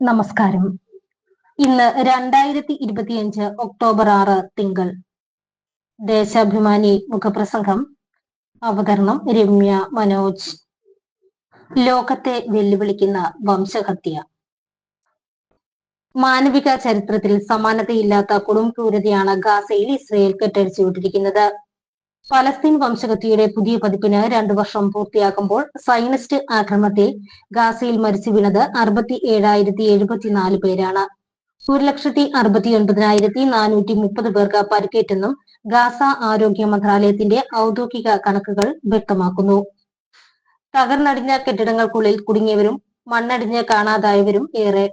നമസ്കാരം. ഇന്ന് രണ്ടായിരത്തി ഇരുപത്തിയഞ്ച് ഒക്ടോബർ ആറ് തിങ്കൾ. ദേശാഭിമാനി മുഖപ്രസംഗം. അവതരണം രമ്യ മനോജ്. ലോകത്തെ വെല്ലുവിളിക്കുന്ന വംശഹത്യ. മാനവിക ചരിത്രത്തിൽ സമാനതയില്ലാത്ത കൊടും ക്രൂരതയാണ് ഗാസയിൽ ഇസ്രയേൽ കെട്ടഴിച്ചുവിട്ടിരിക്കുന്നത് പലസ്തീൻ വംശഗതിയുടെ പുതിയ പതിപ്പിന് രണ്ടു വർഷം പൂർത്തിയാക്കുമ്പോൾ സൈനിസ്റ്റ് ആക്രമണത്തിൽ ഗാസയിൽ മരിച്ചു വീണത് അറുപത്തി ഏഴായിരത്തി എഴുപത്തിനാല് പേരാണ്. ഒരു ലക്ഷത്തി അറുപത്തി ഒൻപതിനായിരത്തി നാനൂറ്റി മുപ്പത് പേർക്ക് പരിക്കേറ്റെന്നും ഗാസ ആരോഗ്യ മന്ത്രാലയത്തിന്റെ ഔദ്യോഗിക കണക്കുകൾ വ്യക്തമാക്കുന്നു. തകർന്നടിഞ്ഞ കെട്ടിടങ്ങൾക്കുള്ളിൽ കുടുങ്ങിയവരും മണ്ണടിഞ്ഞ് കാണാതായവരും ഏറെ.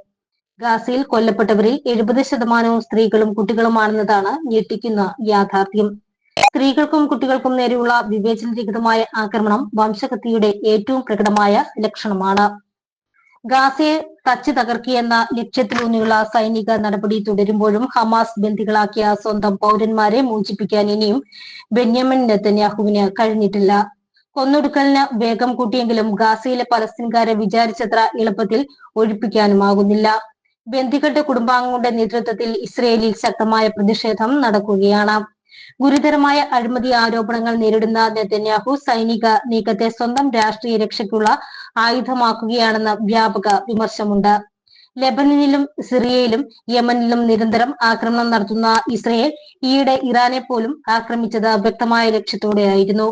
ഗാസയിൽ കൊല്ലപ്പെട്ടവരിൽ എഴുപത് ശതമാനവും സ്ത്രീകളും കുട്ടികളുമാണെന്നതാണ് ഞെട്ടിക്കുന്ന യാഥാർത്ഥ്യം. സ്ത്രീകൾക്കും കുട്ടികൾക്കും നേരെയുള്ള വിവേചനരഹിതമായ ആക്രമണം വംശഹത്യയുടെ ഏറ്റവും പ്രകടമായ ലക്ഷണമാണ്. ഗാസയെ തച്ചു തകർക്കിയെന്ന ലക്ഷ്യത്തിലൂന്നിയുള്ള സൈനിക നടപടി തുടരുമ്പോഴും ഹമാസ് ബന്ദികളാക്കിയ സ്വന്തം പൗരന്മാരെ മോചിപ്പിക്കാൻ ഇനിയും ബെന്യാമിൻ നെത്തന്യാഹുവിന് കഴിഞ്ഞിട്ടില്ല. കൊന്നൊടുക്കലിന് വേഗം കൂട്ടിയെങ്കിലും ഗാസയിലെ പലസ്തീൻകാരെ വിചാരിച്ചത്ര എളുപ്പത്തിൽ ഒഴിപ്പിക്കാനുമാകുന്നില്ല. ബന്ദികളുടെ കുടുംബാംഗങ്ങളുടെ നേതൃത്വത്തിൽ ഇസ്രയേലിൽ ശക്തമായ പ്രതിഷേധം നടക്കുകയാണ്. ഗുരുതരമായ അഴിമതി ആരോപണങ്ങൾ നേരിടുന്ന നെതന്യാഹു സൈനിക നീക്കത്തെ സ്വന്തം രാഷ്ട്രീയ രക്ഷയ്ക്കുള്ള ആയുധമാക്കുകയാണെന്ന വ്യാപക വിമർശമുണ്ട് ലെബനനിലും സിറിയയിലും യമനിലും നിരന്തരം ആക്രമണം നടത്തുന്ന ഇസ്രയേൽ ഈയിടെ ഇറാനെ പോലും ആക്രമിച്ചത് വ്യക്തമായ ലക്ഷ്യത്തോടെയായിരുന്നു.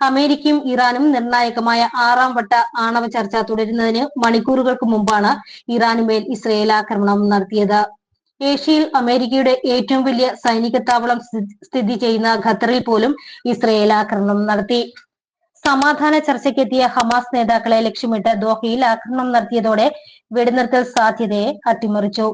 അമേരിക്കയും ഇറാനും നിർണായകമായ ആറാം വട്ട ആണവ ചർച്ച തുടരുന്നതിന് മണിക്കൂറുകൾക്ക് മുമ്പാണ് ഇറാനുമേൽ ഇസ്രയേൽ ആക്രമണം നടത്തിയത്. ഏഷ്യയിൽ അമേരിക്കയുടെ ഏറ്റവും വലിയ സൈനിക താവളം സ്ഥിതി ചെയ്യുന്ന ഖത്തറിൽ പോലും ഇസ്രയേൽ ആക്രമണം നടത്തി. സമാധാന ചർച്ചയ്ക്കെത്തിയ ഹമാസ് നേതാക്കളെ ലക്ഷ്യമിട്ട് ദോഹയിൽ ആക്രമണം നടത്തിയതോടെ വെടിനിർത്തൽ സാധ്യതയെ അട്ടിമറിച്ചു.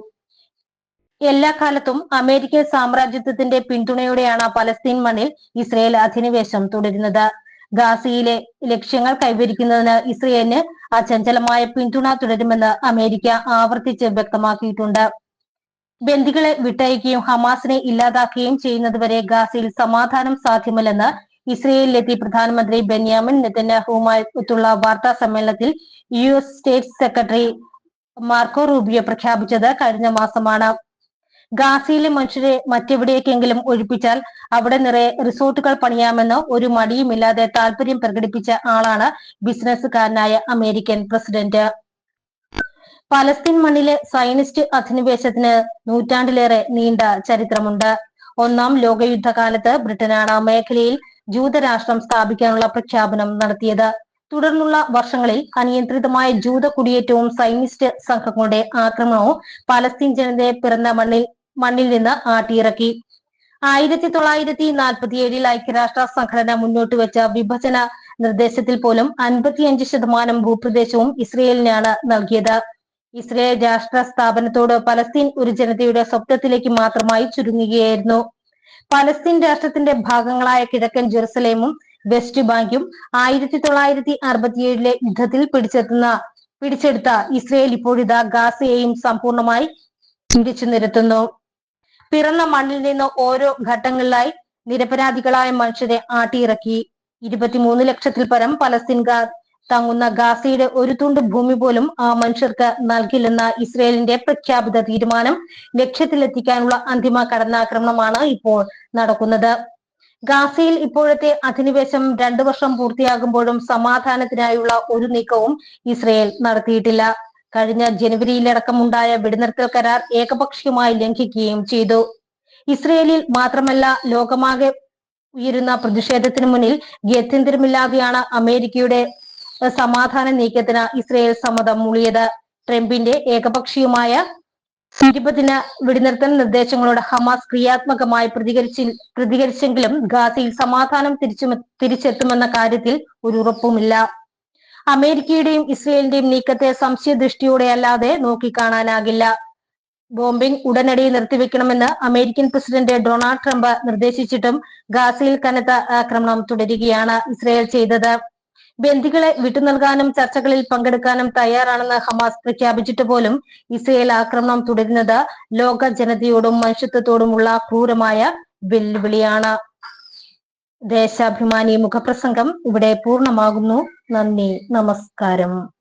എല്ലാ കാലത്തും അമേരിക്കൻ സാമ്രാജ്യത്വത്തിന്റെ പിന്തുണയോടെയാണ് പലസ്തീൻ മണ്ണിൽ ഇസ്രയേൽ അധിനിവേശം തുടരുന്നത്. ഗാസയിലെ ലക്ഷ്യങ്ങൾ കൈവരിക്കുന്നതിന് ഇസ്രയേലിന് അചഞ്ചലമായ പിന്തുണ തുടരുമെന്ന് അമേരിക്ക ആവർത്തിച്ച് വ്യക്തമാക്കിയിട്ടുണ്ട്. ബന്ദികളെ വിട്ടയക്കുകയും ഹമാസിനെ ഇല്ലാതാക്കുകയും ചെയ്യുന്നതുവരെ ഗാസയിൽ സമാധാനം സാധ്യമല്ലെന്ന് ഇസ്രയേലിലെത്തി പ്രധാനമന്ത്രി ബെന്യാമിൻ നെതന്യാഹുമായിട്ടുള്ള വാർത്താ സമ്മേളനത്തിൽ U S state secretary Marco Rubio പ്രഖ്യാപിച്ചത് കഴിഞ്ഞ മാസമാണ്. ഗാസയിലെ മനുഷ്യരെ മറ്റെവിടേക്കെങ്കിലും ഒഴിപ്പിച്ചാൽ അവിടെ നിറയെ റിസോർട്ടുകൾ പണിയാമെന്ന് ഒരു മടിയുമില്ലാതെ താല്പര്യം പ്രകടിപ്പിച്ച ആളാണ് ബിസിനസ്സുകാരനായ അമേരിക്കൻ പ്രസിഡന്റ്. പലസ്തീൻ മണ്ണിലെ സൈനിസ്റ്റ് അധിനിവേശത്തിന് നൂറ്റാണ്ടിലേറെ നീണ്ട ചരിത്രമുണ്ട്. ഒന്നാം ലോകയുദ്ധകാലത്ത് ബ്രിട്ടനാണ് മേഖലയിൽ ജൂതരാഷ്ട്രം സ്ഥാപിക്കാനുള്ള പ്രഖ്യാപനം നടത്തിയത്. തുടർന്നുള്ള വർഷങ്ങളിൽ അനിയന്ത്രിതമായ ജൂത കുടിയേറ്റവും സൈനിസ്റ്റ് സംഘങ്ങളുടെ ആക്രമണവും പലസ്തീൻ ജനതയെ പിറന്ന മണ്ണിൽ മണ്ണിൽ നിന്ന് ആട്ടിയിറക്കി. ആയിരത്തി തൊള്ളായിരത്തി നാൽപ്പത്തിയേഴിൽ ഐക്യരാഷ്ട്ര സംഘടന മുന്നോട്ട് വെച്ച വിഭജന നിർദ്ദേശത്തിൽ പോലും അൻപത്തിയഞ്ച് ശതമാനം ഭൂപ്രദേശവും ഇസ്രയേലിനാണ് നൽകിയത്. ഇസ്രയേൽ രാഷ്ട്ര സ്ഥാപനത്തോട് പലസ്തീൻ ഒരു ജനതയുടെ സ്വപ്നത്തിലേക്ക് മാത്രമായി ചുരുങ്ങുകയായിരുന്നു. പലസ്തീൻ രാഷ്ട്രത്തിന്റെ ഭാഗങ്ങളായ കിഴക്കൻ ജെറുസലേമും വെസ്റ്റ് ബാങ്കും ആയിരത്തി തൊള്ളായിരത്തി അറുപത്തിയേഴിലെ യുദ്ധത്തിൽ പിടിച്ചെത്തുന്ന പിടിച്ചെടുത്ത ഇസ്രയേൽ ഇപ്പോഴിതാ ഗാസയെയും സമ്പൂർണമായി പിടിച്ചു നിരത്തുന്നു. പിറന്ന മണ്ണിൽ നിന്ന് ഓരോ ഘട്ടങ്ങളിലായി നിരപരാധികളായ മനുഷ്യരെ ആട്ടിയിറക്കി. ഇരുപത്തിമൂന്ന് ലക്ഷത്തിൽ പരം പലസ്തീൻകാർ തങ്ങുന്ന ഗാസയുടെ ഒരു തുണ്ട് ഭൂമി പോലും ആ മനുഷ്യർക്ക് നൽകില്ലെന്ന ഇസ്രയേലിന്റെ പ്രഖ്യാപിത തീരുമാനം ലക്ഷ്യത്തിലെത്തിക്കാനുള്ള അന്തിമ കടന്നാക്രമണമാണ് ഇപ്പോൾ നടക്കുന്നത്. ഗാസയിൽ ഇപ്പോഴത്തെ അധിനിവേശം രണ്ടു വർഷം പൂർത്തിയാകുമ്പോഴും സമാധാനത്തിനായുള്ള ഒരു നീക്കവും ഇസ്രയേൽ നടത്തിയിട്ടില്ല. കഴിഞ്ഞ ജനുവരിയിലടക്കമുണ്ടായ വെടിനിർത്തൽ കരാർ ഏകപക്ഷീയമായി ലംഘിക്കുകയും ചെയ്തു. ഇസ്രയേലിൽ മാത്രമല്ല ലോകമാകെ ഉയരുന്ന പ്രതിഷേധത്തിന് മുന്നിൽ ഗത്യന്തരമില്ലാതെയാണ് അമേരിക്കയുടെ സമാധാന നീക്കത്തിന് ഇസ്രയേൽ സമ്മതം മൂളിയത്. ട്രംപിന്റെ ഏകപക്ഷീയമായ ഇരുപതിന് വെടിനിർത്തൽ നിർദ്ദേശങ്ങളോട് ഹമാസ് ക്രിയാത്മകമായി പ്രതികരിച്ചി പ്രതികരിച്ചെങ്കിലും ഗാസയിൽ സമാധാനം തിരിച്ചു തിരിച്ചെത്തുമെന്ന കാര്യത്തിൽ ഒരു ഉറപ്പുമില്ല. അമേരിക്കയുടെയും ഇസ്രയേലിന്റെയും നീക്കത്തെ സംശയദൃഷ്ടിയോടെ അല്ലാതെ നോക്കിക്കാണാനാകില്ല. ബോംബിംഗ് ഉടനടി നിർത്തിവെക്കണമെന്ന് അമേരിക്കൻ പ്രസിഡന്റ് ഡൊണാൾഡ് ട്രംപ് നിർദ്ദേശിച്ചിട്ടും ഗാസയിൽ കനത്ത ആക്രമണം തുടരുകയാണ് ഇസ്രയേൽ ചെയ്തത്. ബന്ദികളെ വിട്ടുനൽകാനും ചർച്ചകളിൽ പങ്കെടുക്കാനും തയ്യാറാണെന്ന് ഹമാസ് പ്രഖ്യാപിച്ചിട്ട് പോലും ഇസ്രയേൽ ആക്രമണം തുടരുന്നത് ലോക ജനതയോടും മനുഷ്യത്വത്തോടുമുള്ള ക്രൂരമായ വെല്ലുവിളിയാണ്. ദേശാഭിമാനി മുഖപ്രസംഗം ഇവിടെ പൂർണമാകുന്നു. നന്ദി. നമസ്കാരം.